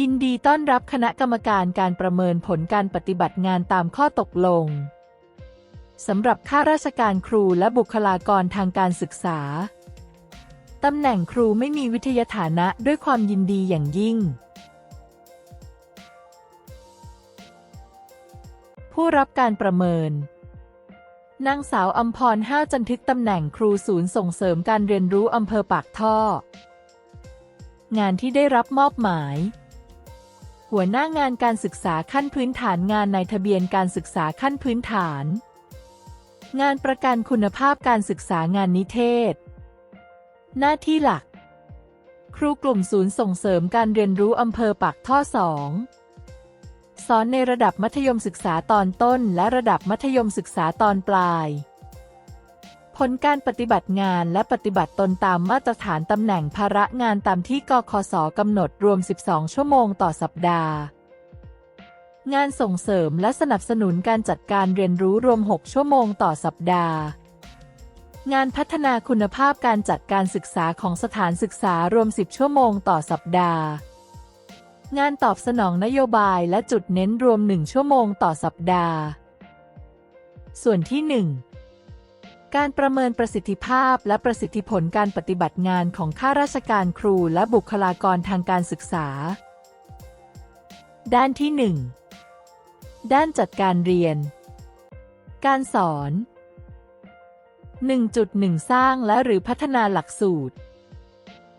ยินดีต้อนรับคณะกรรมการการประเมินผลการปฏิบัติงานตามข้อตกลง สำหรับข้าราชการครูและบุคลากรทางการศึกษา ตำแหน่งครูไม่มีวิทยาฐานะด้วยความยินดีอย่างยิ่ง ผู้รับการประเมิน นางสาวอัมพรห้าวจันทึกตำแหน่งครูศูนย์ส่งเสริมการเรียนรู้อำเภอปากท่อ งานที่ได้รับมอบหมาย หัวหน้างานการศึกษาขั้นพื้นฐานงานในทะเบียนการศึกษาขั้นพื้นฐาน งานประกันคุณภาพการศึกษางานนิเทศ หน้าที่หลัก ครูกลุ่มศูนย์ส่งเสริมการเรียนรู้อำเภอปากท่อสองสอนในระดับมัธยมศึกษาตอนต้นและระดับมัธยมศึกษาตอนปลาย ผลการปฏิบัติงานและปฏิบัติตนตามมาตรฐานตำแหน่งภาระงานตามที่กคสกำหนดรวม 12 ชั่วโมงต่อสัปดาห์ งานส่งเสริมและสนับสนุนการจัดการเรียนรู้รวม 6 ชั่วโมงต่อสัปดาห์ งานพัฒนาคุณภาพการจัดการศึกษาของสถานศึกษารวม 10 ชั่วโมงต่อสัปดาห์ งานตอบสนองนโยบายและจุดเน้นรวม 1 ชั่วโมงต่อสัปดาห์ ส่วนที่ 1 การประเมินประสิทธิภาพและประสิทธิผลการปฏิบัติงานของข้าราชการครูและบุคลากรทางการศึกษา ด้านที่ 1 ด้านจัดการเรียน การสอน 1.1 สร้างและหรือพัฒนาหลักสูตร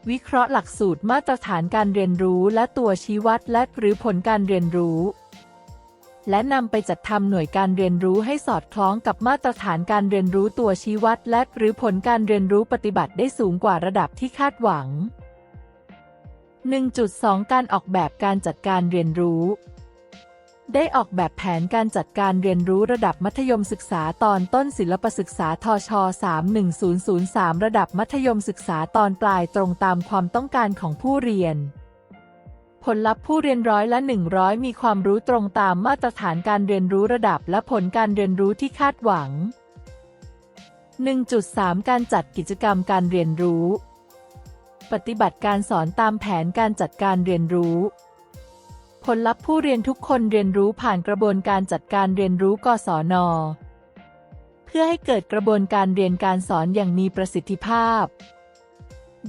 วิเคราะห์หลักสูตรมาตรฐานการเรียนรู้และตัวชี้วัดและหรือผลการเรียนรู้ และนำไปจัดทำหน่วยการเรียนรู้ให้สอดคล้องกับมาตรฐานการเรียนรู้ตัวชี้วัด และหรือผลการเรียนรู้ปฏิบัติได้สูงกว่าระดับที่คาดหวัง 1.2 การออกแบบการจัดการเรียนรู้ ได้ออกแบบแผนการจัดการเรียนรู้ระดับมัธยมศึกษาตอนต้นศิลปศึกษาทช 31003 ระดับมัธยมศึกษาตอนปลายตรงตามความต้องการของผู้เรียน ผลลัพธ์ผู้เรียนร้อยละ 100 มีความรู้ตรงตามมาตรฐานการเรียนรู้ระดับและผลการเรียนรู้ที่คาดหวัง 1.3 การจัดกิจกรรมการเรียนรู้ ปฏิบัติการสอนตามแผนการจัดการเรียนรู้ ผลลัพธ์ผู้เรียนทุกคนเรียนรู้ผ่านกระบวนการจัดการเรียนรู้กศน เพื่อให้เกิดกระบวนการเรียนการสอนอย่างมีประสิทธิภาพ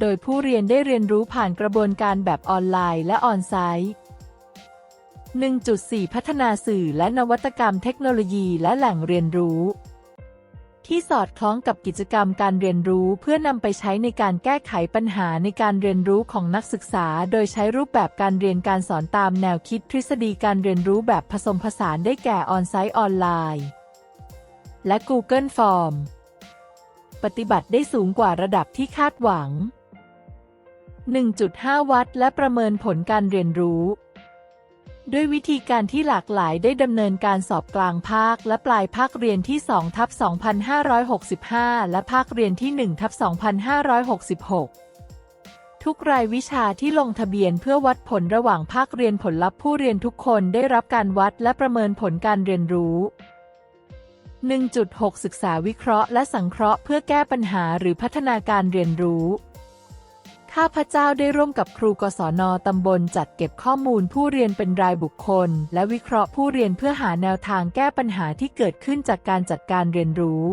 โดยผู้เรียนได้เรียนรู้ผ่านกระบวนการแบบออนไลน์และออนไซต์ 1.4 พัฒนาสื่อและนวัตกรรมเทคโนโลยีและแหล่งเรียนรู้ ที่สอดคล้องกับกิจกรรมการเรียนรู้เพื่อนำไปใช้ในการแก้ไขปัญหาในการเรียนรู้ของนักศึกษา โดยใช้รูปแบบการเรียนการสอนตามแนวคิดทฤษฎีการเรียนรู้แบบผสมผสานได้แก่ออนไซต์ออนไลน์ และ Google Form ปฏิบัติได้สูงกว่าระดับที่คาดหวัง 1.5 วัดและประเมินผลการเรียนรู้ ด้วยวิธีการที่หลากหลายได้ดำเนินการสอบกลางภาค และปลายภาคเรียนที่2ทับ2565 และภาคเรียนที่1ทับ2566ทุกรายวิชาที่ลงทะเบียนเพื่อวัดผลระหว่างภาคเรียนผลลัพธ์ผู้เรียนทุกคนได้รับการวัดและประเมินผลการเรียนรู้ 1.6 ศึกษาวิเคราะห์และสังเคราะห์เพื่อแก้ปัญหาหรือพัฒนาการเรียนรู้ ข้าพเจ้าได้ร่วมกับครูกศนตำบลจัดเก็บข้อมูลผู้เรียนเป็นรายบุคคล และวิเคราะห์ผู้เรียนเพื่อหาแนวทางแก้ปัญหาที่เกิดขึ้นจากการจัดการเรียนรู้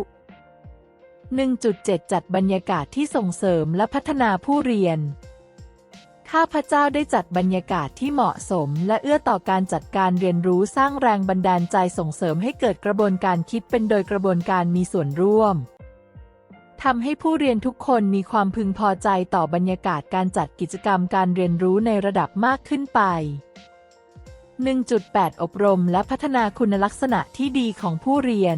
1.7 จัดบรรยากาศที่ส่งเสริมและพัฒนาผู้เรียน ข้าพเจ้าได้จัดบรรยากาศที่เหมาะสม และเอื้อต่อการจัดการเรียนรู้สร้างแรงบันดาลใจส่งเสริมให้เกิดกระบวนการคิดเป็นโดยกระบวนการมีส่วนร่วม ทำให้ผู้เรียนทุกคนมีความพึงพอใจต่อบรรยากาศการจัดกิจกรรมการเรียนรู้ในระดับมากขึ้นไป 1.8 อบรมและพัฒนาคุณลักษณะที่ดีของผู้เรียน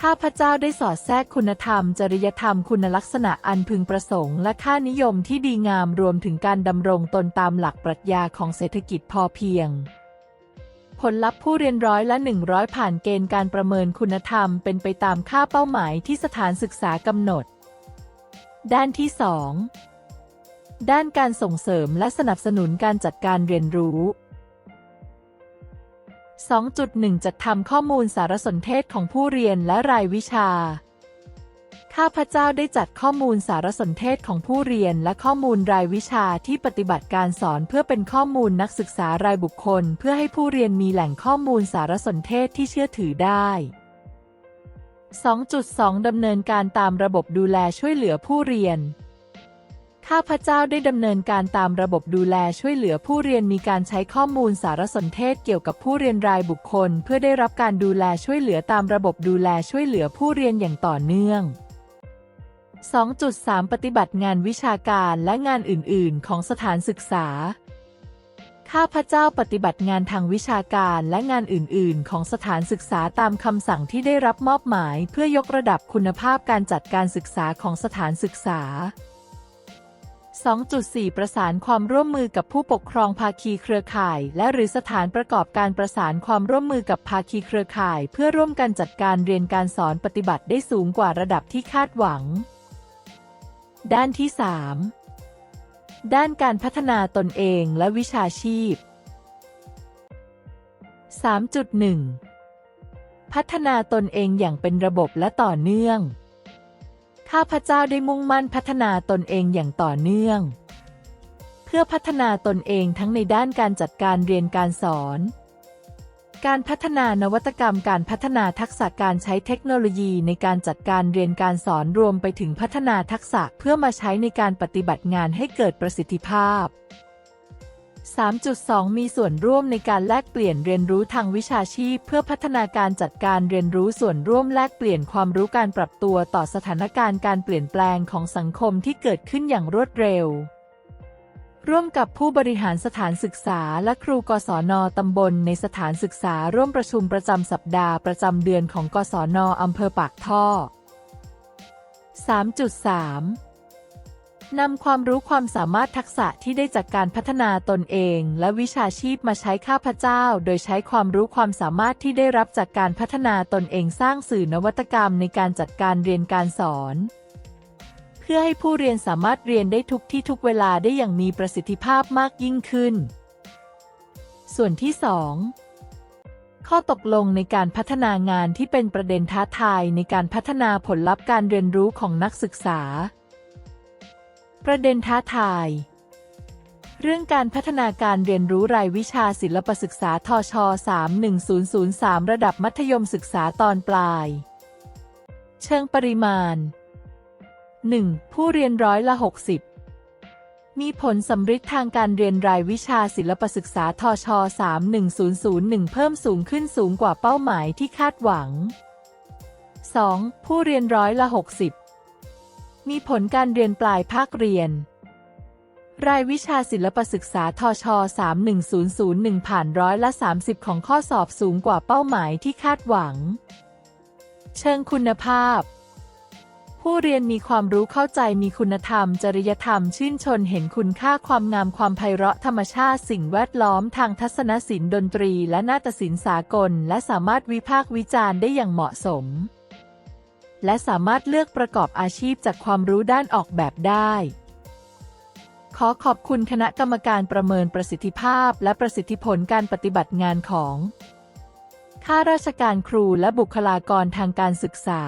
ข้าพเจ้าได้สอดแทรกคุณธรรม จริยธรรมคุณลักษณะอันพึงประสงค์ และค่านิยมที่ดีงามรวมถึงการดำรงตนตามหลักปรัชญาของเศรษฐกิจพอเพียง ผลลัพธ์ผู้เรียนร้อยละ 100 ผ่านเกณฑ์การประเมินคุณธรรมเป็นไปตามค่าเป้าหมายที่สถานศึกษากำหนด ด้านที่ 2 ด้านการส่งเสริมและสนับสนุนการจัดการเรียนรู้ 2.1 จัดทำข้อมูลสารสนเทศของผู้เรียนและรายวิชา ข้าพเจ้าได้จัดข้อมูลสารสนเทศของผู้เรียนและข้อมูลรายวิชาที่ปฏิบัติการสอนเพื่อเป็นข้อมูลนักศึกษารายบุคคล เพื่อให้ผู้เรียนมีแหล่งข้อมูลสารสนเทศที่เชื่อถือได้ 2.2 ดำเนินการตามระบบดูแลช่วยเหลือผู้เรียน ข้าพเจ้าได้ดำเนินการตามระบบดูแลช่วยเหลือผู้เรียนมีการใช้ข้อมูลสารสนเทศเกี่ยวกับผู้เรียนรายบุคคล เพื่อได้รับการดูแลช่วยเหลือตามระบบดูแลช่วยเหลือผู้เรียนอย่างต่อเนื่อง 2.3 ปฏิบัติงานวิชาการและงานอื่น ๆ ของสถานศึกษา ข้าพเจ้าปฏิบัติงานทางวิชาการและงานอื่น ๆ ของสถานศึกษาตามคำสั่งที่ได้รับมอบหมาย เพื่อยกระดับคุณภาพการจัดการศึกษาของสถานศึกษา 2.4 ประสานความร่วมมือกับผู้ปกครองภาคีเครือข่าย และหรือสถานประกอบการประสานความร่วมมือกับภาคีเครือข่าย เพื่อร่วมกันจัดการเรียนการสอนปฏิบัติได้สูงกว่าระดับที่คาดหวัง ด้านที่ 3 ด้านการพัฒนาตนเองและวิชาชีพ 3.1 พัฒนาตนเองอย่างเป็นระบบและต่อเนื่อง ข้าพเจ้าได้มุ่งมั่นพัฒนาตนเองอย่างต่อเนื่อง เพื่อพัฒนาตนเองทั้งในด้านการจัดการเรียนการสอน การพัฒนานวัตกรรมการพัฒนาทักษะการใช้เทคโนโลยีในการจัดการเรียนการสอนรวมไปถึงพัฒนาทักษะเพื่อมาใช้ในการปฏิบัติงานให้เกิดประสิทธิภาพ 3.2 มีส่วนร่วมในการแลกเปลี่ยนเรียนรู้ทางวิชาชีพ เพื่อพัฒนาการจัดการเรียนรู้ส่วนร่วมแลกเปลี่ยนความรู้การปรับตัวต่อสถานการณ์การเปลี่ยนแปลงของสังคมที่เกิดขึ้นอย่างรวดเร็ว ร่วมกับผู้บริหารสถานศึกษาและครูกศนตำบลในสถานศึกษาร่วมประชุมประจำสัปดาห์ประจำเดือนของกศนอำเภอปากท่อ 3.3 นำความรู้ความสามารถทักษะที่ได้จากการพัฒนาตนเองและวิชาชีพมาใช้ข้าพเจ้า โดยใช้ความรู้ความสามารถที่ได้รับจากการพัฒนาตนเองสร้างสื่อนวัตกรรมในการจัดการเรียนการสอน พื่อให้ผู้เรียนสามารถเรียนได้ทุกที่ทุกเวลาได้อย่างมีประสิทธิภาพมากยิ่งขึ้น ส่วนที่ 2 ข้อตกลงในการพัฒนางานที่เป็นประเด็นท้าทายในการพัฒนาผลลัพธ์การเรียนรู้ของนักศึกษา ประเด็นท้าทาย เรื่องการพัฒนาการเรียนรู้รายวิชาศิลปศึกษาทช 31003 ระดับมัธยมศึกษาตอนปลาย เชิงปริมาณ 1. ผู้เรียนร้อยละ 60 มีผลสำฤทธิ์ทางการเรียนรายวิชาศิลปศึกษาทช 31001 เพิ่มสูงขึ้นสูงกว่าเป้าหมายที่คาดหวัง 2. ผู้เรียนร้อยละ 60 มีผลการเรียนปลายภาคเรียน รายวิชาศิลปศึกษาทช 31001 ผ่านร้อยละ 30 ของข้อสอบสูงกว่าเป้าหมายที่คาดหวัง เชิงคุณภาพ ผู้เรียนมีความรู้เข้าใจมีคุณธรรม จริยธรรม ชื่นชนเห็นคุณค่าความงามความไพเราะธรรมชาติสิ่งแวดล้อมทางทัศนศิลป์ดนตรี และนาฏศิลป์สากล และสามารถวิพากษ์วิจารณ์ได้อย่างเหมาะสม และสามารถเลือกประกอบอาชีพจากความรู้ด้านออกแบบได้ ขอขอบคุณคณะกรรมการประเมินประสิทธิภาพ และประสิทธิผลการปฏิบัติงานของข้าราชการครูและบุคลากรทางการศึกษา